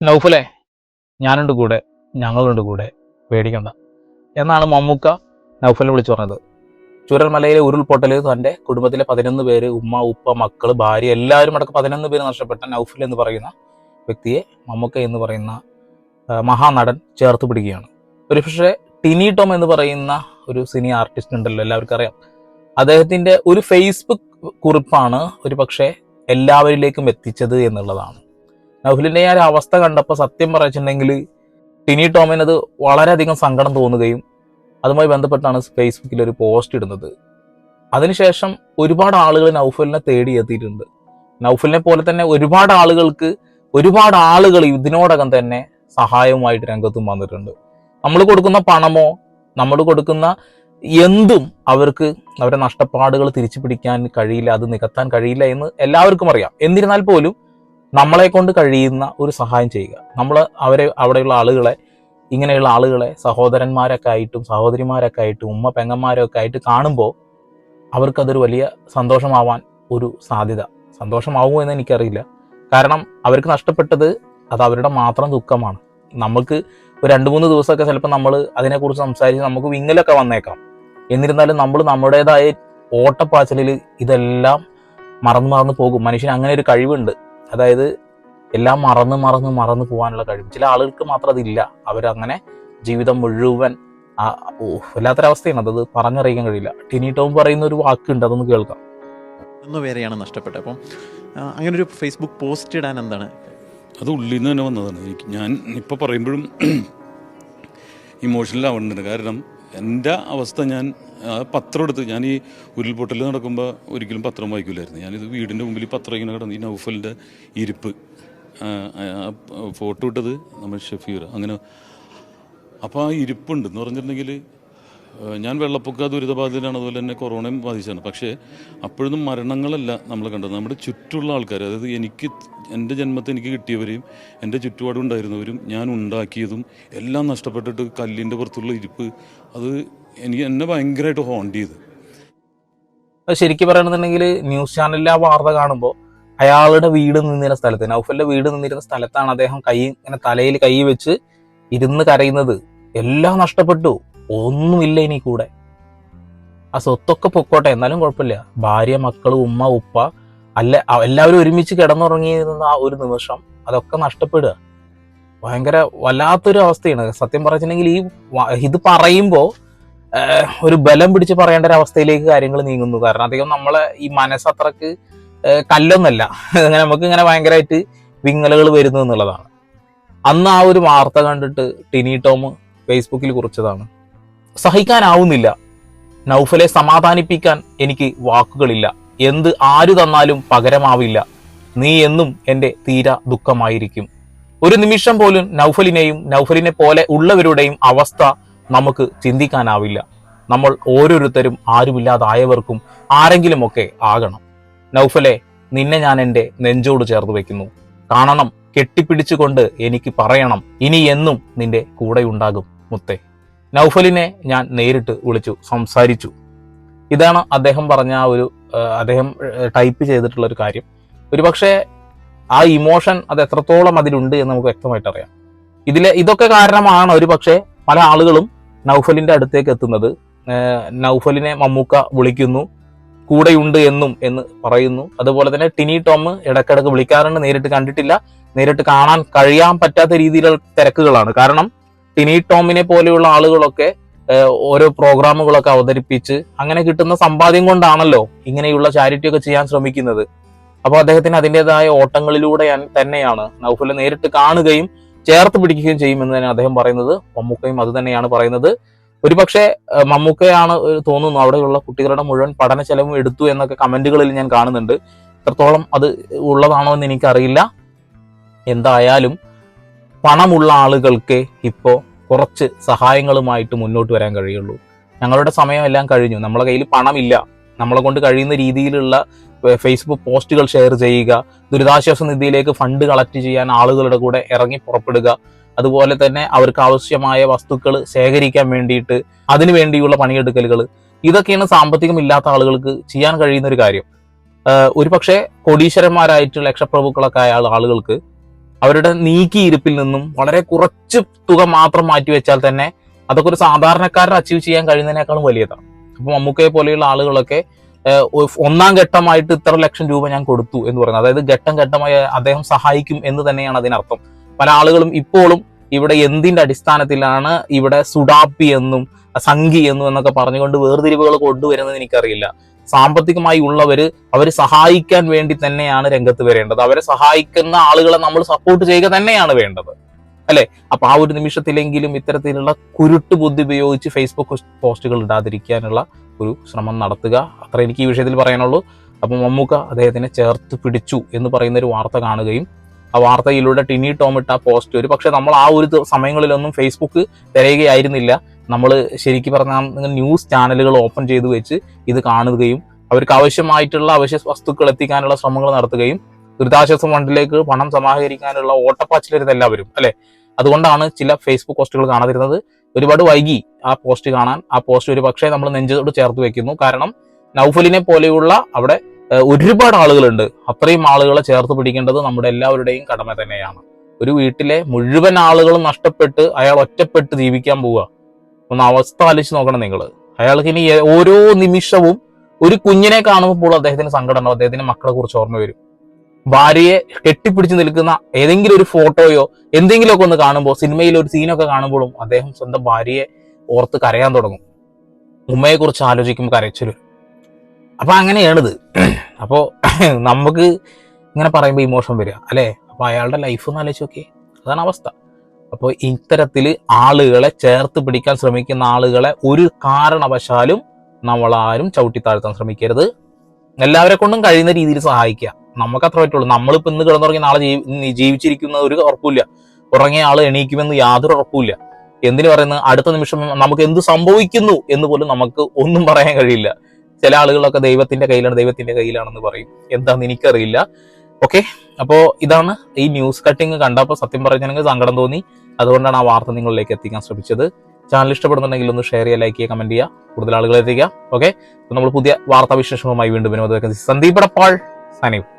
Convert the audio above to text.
നൗഫലെ ഞാനുണ്ട് കൂടെ ഞങ്ങളുണ്ട് കൂടെ പേടിക്കണ്ട. എന്നാണ് മമ്മൂക്ക നൗഫലിനെ വിളിച്ചു പറഞ്ഞത്. ചുരൽമലയിലെ ഉരുൾപൊട്ടൽ തന്റെ കുടുംബത്തിലെ പതിനൊന്ന് പേര് ഉമ്മ ഉപ്പ മക്കൾ ഭാര്യ എല്ലാവരും അടക്കം പതിനൊന്ന് പേര് നഷ്ടപ്പെട്ട നൗഫൽ എന്ന് പറയുന്ന വ്യക്തിയെ മമ്മൂക്ക എന്ന് പറയുന്ന മഹാനടൻ ചേർത്ത് പിടിക്കുകയാണ്. ഒരു പക്ഷേ ടിനി ടോം എന്ന് പറയുന്ന ഒരു സിനി ആർട്ടിസ്റ്റ് ഉണ്ടല്ലോ എല്ലാവർക്കും അറിയാം. അദ്ദേഹത്തിന്റെ ഒരു ഫേസ്ബുക്ക് കുറിപ്പാണ് ഒരു പക്ഷേ എല്ലാവരിലേക്കും എത്തിച്ചത് എന്നുള്ളതാണ്. നൗഫലിന്റെ ആ ഒരു അവസ്ഥ കണ്ടപ്പോൾ സത്യം പറഞ്ഞിട്ടുണ്ടെങ്കിൽ ടിനി ടോമിനത് വളരെയധികം സങ്കടം തോന്നുകയും അതുമായി ബന്ധപ്പെട്ടാണ് ഫേസ്ബുക്കിൽ ഒരു പോസ്റ്റ് ഇടുന്നത്. അതിനുശേഷം ഒരുപാട് ആളുകൾ നൗഫലിനെ തേടി എത്തിയിട്ടുണ്ട്. നൗഫലിനെ പോലെ തന്നെ ഒരുപാട് ആളുകൾക്ക് ഒരുപാട് ആളുകൾ ഇതിനോടകം തന്നെ സഹായവുമായിട്ട് രംഗത്തും വന്നിട്ടുണ്ട്. നമ്മൾ കൊടുക്കുന്ന പണമോ നമ്മൾ കൊടുക്കുന്ന എന്തും അവർക്ക് അവരുടെ നഷ്ടപ്പാടുകൾ തിരിച്ചു പിടിക്കാൻ കഴിയില്ല അത് നികത്താൻ കഴിയില്ല എന്ന് എല്ലാവർക്കും അറിയാം. എന്നിരുന്നാൽ പോലും നമ്മളെ കൊണ്ട് കഴിയുന്ന ഒരു സഹായം ചെയ്യുക. നമ്മൾ അവരെ അവിടെയുള്ള ആളുകളെ ഇങ്ങനെയുള്ള ആളുകളെ സഹോദരന്മാരൊക്കെ ആയിട്ടും സഹോദരിമാരൊക്കെ ആയിട്ടും ഉമ്മ പെങ്ങന്മാരൊക്കെ ആയിട്ട് കാണുമ്പോൾ അവർക്കതൊരു വലിയ സന്തോഷമാവാൻ ഒരു സാധ്യത. സന്തോഷമാവുമോ എന്ന് എനിക്കറിയില്ല. കാരണം അവർക്ക് നഷ്ടപ്പെട്ടത് അത് അവരുടെ മാത്രം ദുഃഖമാണ്. നമുക്ക് ഒരു രണ്ട് മൂന്ന് ദിവസമൊക്കെ ചിലപ്പോൾ നമ്മൾ അതിനെക്കുറിച്ച് സംസാരിച്ച് നമുക്ക് വിങ്ങലൊക്കെ വന്നേക്കാം. എന്നിരുന്നാലും നമ്മൾ നമ്മുടേതായ ഓട്ടപ്പാച്ചലിൽ ഇതെല്ലാം മറന്നു മറന്നു പോകും. മനുഷ്യന് അങ്ങനെ ഒരു കഴിവുണ്ട്. അതായത് എല്ലാം മറന്ന് മറന്ന് മറന്ന് പോകാനുള്ള കഴിവ്. ചില ആളുകൾക്ക് മാത്രം അതില്ല. അവരങ്ങനെ ജീവിതം മുഴുവൻ വല്ലാത്തൊരവസ്ഥയാണ്. അത് പറഞ്ഞറിയിക്കാൻ കഴിയില്ല. ടിനി ടോം പറയുന്ന ഒരു വാക്കുണ്ട് അതൊന്ന് കേൾക്കാം. ഒന്ന് പേരെയാണ് നഷ്ടപ്പെട്ടത്. അപ്പം അങ്ങനെ ഒരു ഫേസ്ബുക്ക് പോസ്റ്റ് ഇടാൻ എന്താണ്? അത് ഉള്ളിൽ നിന്ന് തന്നെ വന്നതാണ്. എനിക്ക് ഞാൻ ഇപ്പോൾ പറയുമ്പോഴും ഇമോഷണൽ ആവുന്നുണ്ട് കാരണം എന്റെ അവസ്ഥ ഞാൻ പത്രം എടുത്ത് ഞാൻ ഈ ഉരുൾപൊട്ടൽ നടക്കുമ്പോൾ ഒരിക്കലും പത്രം വായിക്കില്ലായിരുന്നു ഞാനിത് വീടിന്റെ മുമ്പിൽ പത്രം ഇങ്ങനെ കിടന്ന് ഈ നൗഫലിന്റെ ഇരിപ്പ് ഫോട്ടോ ഇട്ടത് നമ്മൾ ഷഫീർ. അങ്ങനെ അപ്പോൾ ആ ഇരിപ്പുണ്ട് എന്ന് പറഞ്ഞിട്ടുണ്ടെങ്കിൽ ഞാൻ വെള്ളപ്പൊക്ക ദുരിതബാധിതനാണ് അതുപോലെ തന്നെ കൊറോണയും ബാധിച്ചാണ് പക്ഷേ അപ്പോഴൊന്നും മരണങ്ങളല്ല നമ്മൾ കണ്ടത്. നമ്മുടെ ചുറ്റുള്ള ആൾക്കാർ അതായത് എനിക്ക് എന്റെ ജന്മത്തെ എനിക്ക് കിട്ടിയവരെയും എന്റെ ചുറ്റുപാടും ഉണ്ടായിരുന്നവരും ഞാൻ ഉണ്ടാക്കിയതും എല്ലാം നഷ്ടപ്പെട്ടിട്ട് കല്ലിന്റെ പുറത്തുള്ള ഇരിപ്പ് അത് എനിക്ക് എന്നെ ഭയങ്കരമായിട്ട് ഹോണ്ട് ചെയ്ത്. ശരിക്കും പറയണമെന്നുണ്ടെങ്കിൽ ന്യൂസ് ചാനലിൽ ആ വാർത്ത കാണുമ്പോൾ അയാളുടെ വീട് നിന്നിരുന്ന സ്ഥലത്ത് നൗഫലിന്റെ വീട് നിന്നിരുന്ന സ്ഥലത്താണ് അദ്ദേഹം കൈ ഇങ്ങനെ തലയിൽ കൈ വെച്ച് ഇരുന്ന് കരയുന്നത്. എല്ലാം നഷ്ടപ്പെട്ടു. ഒന്നുമില്ല ഇനി കൂടെ. ആ സ്വത്തൊക്കെ പൊക്കോട്ടെ എന്നാലും കുഴപ്പമില്ല. ഭാര്യ മക്കൾ ഉമ്മ ഉപ്പ അല്ല എല്ലാവരും ഒരുമിച്ച് കിടന്നുറങ്ങിയിരുന്ന ആ ഒരു നിമിഷം അതൊക്കെ നഷ്ടപ്പെടുക. ഭയങ്കര വല്ലാത്തൊരു അവസ്ഥയാണ്. സത്യം പറഞ്ഞിട്ടുണ്ടെങ്കിൽ ഈ ഇത് പറയുമ്പോൾ ഒരു ബലം പിടിച്ച് പറയേണ്ട ഒരു അവസ്ഥയിലേക്ക് കാര്യങ്ങൾ നീങ്ങുന്നു. കാരണം അധികം നമ്മളെ ഈ മനസ്സത്രക്ക് കല്ലൊന്നല്ല. അങ്ങനെ നമുക്ക് ഇങ്ങനെ ഭയങ്കരമായിട്ട് വിങ്ങലുകൾ വരുന്നു എന്നുള്ളതാണ്. അന്ന് ആ ഒരു വാർത്ത കണ്ടിട്ട് ടിനി ടോം ഫേസ്ബുക്കിൽ കുറിച്ചതാണ്. സഹിക്കാനാവുന്നില്ല. നൗഫലെ സമാധാനിപ്പിക്കാൻ എനിക്ക് വാക്കുകളില്ല. എന്ത് ആരു തന്നാലും പകരമാവില്ല. നീ എന്നും എന്റെ തീര ദുഃഖമായിരിക്കും. ഒരു നിമിഷം പോലും നൗഫലിനെയും നൗഫലിനെ പോലെ ഉള്ളവരുടെയും അവസ്ഥ നമുക്ക് ചിന്തിക്കാനാവില്ല. നമ്മൾ ഓരോരുത്തരും ആരുമില്ലാതായവർക്കും ആരെങ്കിലുമൊക്കെ ആകണം. നൗഫലെ നിന്നെ ഞാൻ എന്റെ നെഞ്ചോട് ചേർത്ത് വെക്കുന്നു കാണണം കെട്ടിപ്പിടിച്ചുകൊണ്ട് എനിക്ക് പറയണം. ഇനി എന്നും നിന്റെ കൂടെയുണ്ടാകും മുത്തേ. നൗഫലിനെ ഞാൻ നേരിട്ട് വിളിച്ചു സംസാരിച്ചു. ഇതാണ് അദ്ദേഹം പറഞ്ഞ ഒരു അദ്ദേഹം ടൈപ്പ് ചെയ്തിട്ടുള്ള ഒരു കാര്യം. ഒരുപക്ഷെ ആ ഇമോഷൻ അത് എത്രത്തോളം അതിലുണ്ട് എന്ന് നമുക്ക് വ്യക്തമായിട്ട് അറിയാം. ഇതിലെ ഇതൊക്കെ കാരണമാണ് ഒരു പക്ഷേ പല ആളുകളും നൗഫലിന്റെ അടുത്തേക്ക് എത്തുന്നത്. നൗഫലിനെ മമ്മൂക്ക വിളിക്കുന്നു. കൂടെയുണ്ട് എന്നും എന്ന് പറയുന്നു. അതുപോലെ തന്നെ ടിനി ടോം ഇടക്കിടക്ക് വിളിക്കാറുണ്ട്. നേരിട്ട് കണ്ടിട്ടില്ല. നേരിട്ട് കാണാൻ കഴിയാൻ പറ്റാത്ത രീതിയിലുള്ള തിരക്കുകളാണ്. കാരണം ടിനി ടോമിനെ പോലെയുള്ള ആളുകളൊക്കെ ഓരോ പ്രോഗ്രാമുകളൊക്കെ അവതരിപ്പിച്ച് അങ്ങനെ കിട്ടുന്ന സമ്പാദ്യം കൊണ്ടാണല്ലോ ഇങ്ങനെയുള്ള ചാരിറ്റി ഒക്കെ ചെയ്യാൻ ശ്രമിക്കുന്നത്. അപ്പോൾ അദ്ദേഹത്തിന് അതിന്റെതായ ഓട്ടങ്ങളിലൂടെ തന്നെയാണ് നൗഫൽ നേരിട്ട് കാണുകയും ചേർത്ത് പിടിക്കുകയും ചെയ്യുമെന്ന് തന്നെ അദ്ദേഹം പറയുന്നത്. മമ്മൂക്കയും അത് തന്നെയാണ് പറയുന്നത്. ഒരുപക്ഷെ മമ്മൂക്കയാണ് തോന്നുന്നു അവിടെയുള്ള കുട്ടികളുടെ മുഴുവൻ പഠന ചെലവും എടുത്തു എന്നൊക്കെ കമന്റുകളിൽ ഞാൻ കാണുന്നുണ്ട്. എത്രത്തോളം അത് ഉള്ളതാണോ എന്ന് എനിക്കറിയില്ല. എന്തായാലും പണമുള്ള ആളുകൾക്ക് ഇപ്പോൾ കുറച്ച് സഹായങ്ങളുമായിട്ട് മുന്നോട്ട് വരാൻ കഴിയുള്ളൂ. ഞങ്ങളുടെ സമയം എല്ലാം കഴിഞ്ഞു. നമ്മളെ കയ്യിൽ പണമില്ല. നമ്മളെ കൊണ്ട് കഴിയുന്ന രീതിയിലുള്ള ഫേസ്ബുക്ക് പോസ്റ്റുകൾ ഷെയർ ചെയ്യുക ദുരിതാശ്വാസ നിധിയിലേക്ക് ഫണ്ട് കളക്ട് ചെയ്യാൻ ആളുകളുടെ കൂടെ ഇറങ്ങി പുറപ്പെടുക അതുപോലെ തന്നെ അവർക്ക് ആവശ്യമായ വസ്തുക്കൾ ശേഖരിക്കാൻ വേണ്ടിയിട്ട് അതിനു വേണ്ടിയുള്ള പണിയെടുക്കലുകൾ ഇതൊക്കെയാണ് സാമ്പത്തികം ഇല്ലാത്ത ആളുകൾക്ക് ചെയ്യാൻ കഴിയുന്ന ഒരു കാര്യം. ഒരു പക്ഷേ കോടീശ്വരന്മാരായിട്ട് ലക്ഷപ്രഭുക്കളൊക്കെ ആയ ആളുകൾക്ക് അവരുടെ നീക്കിയിരുപ്പിൽ നിന്നും വളരെ കുറച്ച് തുക മാത്രം മാറ്റി വെച്ചാൽ തന്നെ അതൊക്കെ ഒരു സാധാരണക്കാരൻ അച്ചീവ് ചെയ്യാൻ കഴിയുന്നതിനേക്കാളും വലിയതാണ്. അപ്പൊ മമ്മൂക്കയെ പോലെയുള്ള ആളുകളൊക്കെ ഒന്നാം ഘട്ടമായിട്ട് ഇത്ര ലക്ഷം രൂപ ഞാൻ കൊടുത്തു എന്ന് പറയുന്നത്. അതായത് ഘട്ടം ഘട്ടമായി അദ്ദേഹം സഹായിക്കും എന്ന് തന്നെയാണ് അതിനർത്ഥം. പല ആളുകളും ഇപ്പോഴും ഇവിടെ എന്തിന്റെ അടിസ്ഥാനത്തിലാണ് ഇവിടെ സുഡാപ്പി എന്നും സംഘി എന്നും എന്നൊക്കെ പറഞ്ഞുകൊണ്ട് വേർതിരിവുകൾ കൊണ്ടുവരുന്നത് എനിക്കറിയില്ല. സാമ്പത്തികമായി ഉള്ളവര് അവർ സഹായിക്കാൻ വേണ്ടി തന്നെയാണ് രംഗത്ത് വരേണ്ടത്. അവരെ സഹായിക്കുന്ന ആളുകളെ നമ്മൾ സപ്പോർട്ട് ചെയ്യുക തന്നെയാണ് വേണ്ടത്. അല്ലെ? അപ്പൊ ആ ഒരു നിമിഷത്തിലെങ്കിലും ഇത്തരത്തിലുള്ള കുരുട്ട് ബുദ്ധി ഉപയോഗിച്ച് ഫേസ്ബുക്ക് പോസ്റ്റുകൾ ഇടാതിരിക്കാനുള്ള ഒരു ശ്രമം നടത്തുക. അത്ര എനിക്ക് ഈ വിഷയത്തിൽ പറയാനുള്ളൂ. അപ്പൊ മമ്മൂക്ക അദ്ദേഹത്തിനെ ചേർത്ത് പിടിച്ചു എന്ന് പറയുന്ന ഒരു വാർത്ത കാണുകയും ആ വാർത്തയിലൂടെ ടിനി ടോം ഇട്ട ആ പോസ്റ്റ് ഒരു പക്ഷെ നമ്മൾ ആ ഒരു സമയങ്ങളിലൊന്നും ഫേസ്ബുക്ക് തിരയുകയായിരുന്നില്ല. നമ്മൾ ശരിക്കും പറഞ്ഞാൽ ന്യൂസ് ചാനലുകൾ ഓപ്പൺ ചെയ്ത് വെച്ച് ഇത് കാണുകയും അവർക്ക് ആവശ്യമായിട്ടുള്ള അവശ്യ വസ്തുക്കൾ എത്തിക്കാനുള്ള ശ്രമങ്ങൾ നടത്തുകയും ദുരിതാശ്വാസ ഫണ്ടിലേക്ക് പണം സമാഹരിക്കാനുള്ള ഓട്ടപ്പാച്ചിലരുത് എല്ലാവരും അല്ലെ? അതുകൊണ്ടാണ് ചില ഫേസ്ബുക്ക് പോസ്റ്റുകൾ കാണാതിരുന്നത്. ഒരുപാട് വൈകി ആ പോസ്റ്റ് കാണാൻ. ആ പോസ്റ്റ് ഒരു പക്ഷേ നമ്മൾ നെഞ്ചോട് ചേർത്ത് വെക്കുന്നു. കാരണം നൗഫലിനെ പോലെയുള്ള അവിടെ ഒരുപാട് ആളുകളുണ്ട്. അത്രയും ആളുകളെ ചേർത്ത് പിടിക്കേണ്ടത് നമ്മുടെ എല്ലാവരുടെയും കടമ തന്നെയാണ്. ഒരു വീട്ടിലെ മുഴുവൻ ആളുകളും നഷ്ടപ്പെട്ട് അയാൾ ഒറ്റപ്പെട്ട് ജീവിക്കാൻ പോവുക. ഒന്ന് അവസ്ഥ ആലോചിച്ച് നോക്കണം നിങ്ങൾ അയാൾക്ക് ഇനി ഓരോ നിമിഷവും ഒരു കുഞ്ഞിനെ കാണുമ്പോൾ അദ്ദേഹത്തിന് സങ്കടം ഉണ്ടാവും. അദ്ദേഹത്തിന്റെ മക്കളെ കുറിച്ച് ഓർമ്മ വരും. ഭാര്യയെ കെട്ടിപ്പിടിച്ച് നിൽക്കുന്ന ഏതെങ്കിലും ഒരു ഫോട്ടോയോ എന്തെങ്കിലുമൊക്കെ ഒന്ന് കാണുമ്പോൾ സിനിമയിൽ ഒരു സീനൊക്കെ കാണുമ്പോഴും അദ്ദേഹം സ്വന്തം ഭാര്യയെ ഓർത്ത് കരയാൻ തുടങ്ങും. ഉമ്മയെ കുറിച്ച് ആലോചിക്കുമ്പോൾ കരച്ചിൽ വരും അപ്പൊ അങ്ങനെയാണിത്. അപ്പോൾ നമുക്ക് ഇങ്ങനെ പറയുമ്പോൾ ഇമോഷൻ വരിക അല്ലേ? അപ്പോൾ അയാളുടെ ലൈഫ് എന്ന് ആലോചിച്ച് നോക്കിയേ. അതാണ് അവസ്ഥ. അപ്പോൾ ഇത്തരത്തിൽ ആളുകളെ ചേർത്ത് പിടിക്കാൻ ശ്രമിക്കുന്ന ആളുകളെ ഒരു കാരണവശാലും നമ്മൾ ആരും ചവിട്ടി താഴ്ത്താൻ ശ്രമിക്കരുത്. എല്ലാവരെ കൊണ്ടും കഴിയുന്ന രീതിയിൽ സഹായിക്കുക. നമുക്ക് അത്ര പറ്റുള്ളൂ. നമ്മളിപ്പോൾ ഇന്ന് കിടന്നുറങ്ങി നാളെ ജീവി- ജീവിച്ചിരിക്കുന്ന ഒരു ഉറപ്പില്ല ഉറങ്ങിയ ആൾ എണീക്കുമെന്ന് യാതൊരു ഉറപ്പില്ല എന്തിനു പറയുന്നത്? അടുത്ത നിമിഷം നമുക്ക് എന്ത് സംഭവിക്കുന്നു എന്ന് പോലും നമുക്ക് ഒന്നും പറയാൻ കഴിയില്ല. ചില ആളുകളൊക്കെ ദൈവത്തിന്റെ കയ്യിലാണ് ദൈവത്തിന്റെ കയ്യിലാണെന്ന് പറയും. എന്താന്ന് എനിക്കറിയില്ല. ഓക്കെ അപ്പോൾ ഇതാണ് ഈ ന്യൂസ് കട്ടിങ് കണ്ടപ്പോൾ സത്യം പറഞ്ഞാൽ സങ്കടം തോന്നി. അതുകൊണ്ടാണ് ആ വാർത്ത നിങ്ങളിലേക്ക് എത്തിക്കാൻ ശ്രമിച്ചത്. ചാനൽ ഇഷ്ടപ്പെടുന്നുണ്ടെങ്കിൽ ഒന്ന് ഷെയർ ചെയ്യുക ലൈക്ക് ചെയ്യുക കമന്റ് ചെയ്യുക. കൂടുതൽ ആളുകളെ എത്തിക്കുക ഓക്കെ നമ്മൾ പുതിയ വാർത്താ വിശേഷങ്ങളുമായി വീണ്ടും വിനോദ സന്ദീപ് എടപ്പാൾ സനീവ്